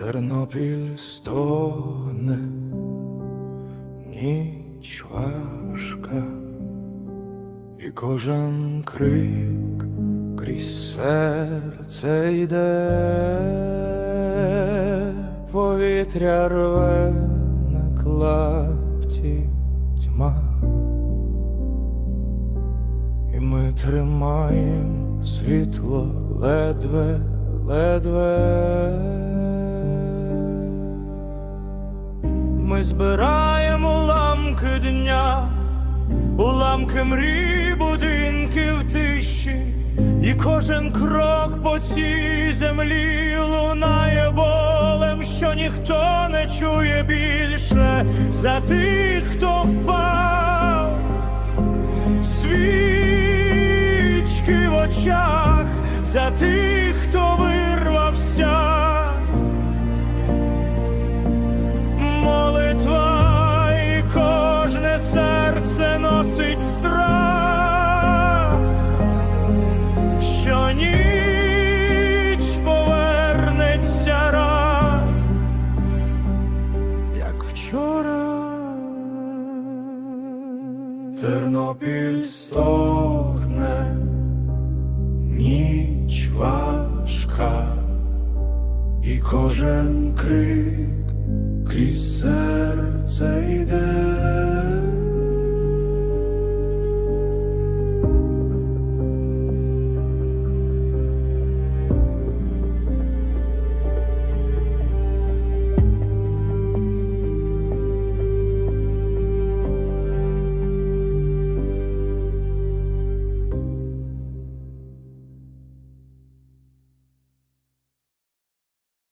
Тернопіль стогне, ніч важка, і кожен крик крізь серце йде, повітря рве на клапті тьма, і ми тримаємо світло ледве, ледве. Збираємо уламки дня, уламки мрій, будинків тиші, і кожен крок по цій землі лунає болем, що ніхто не чує більше за тих, хто впав, свічки в очах, за тих, хто вирвався. Вчора. Тернопіль стогне, ніч важка, і кожен крик крізь серце йде.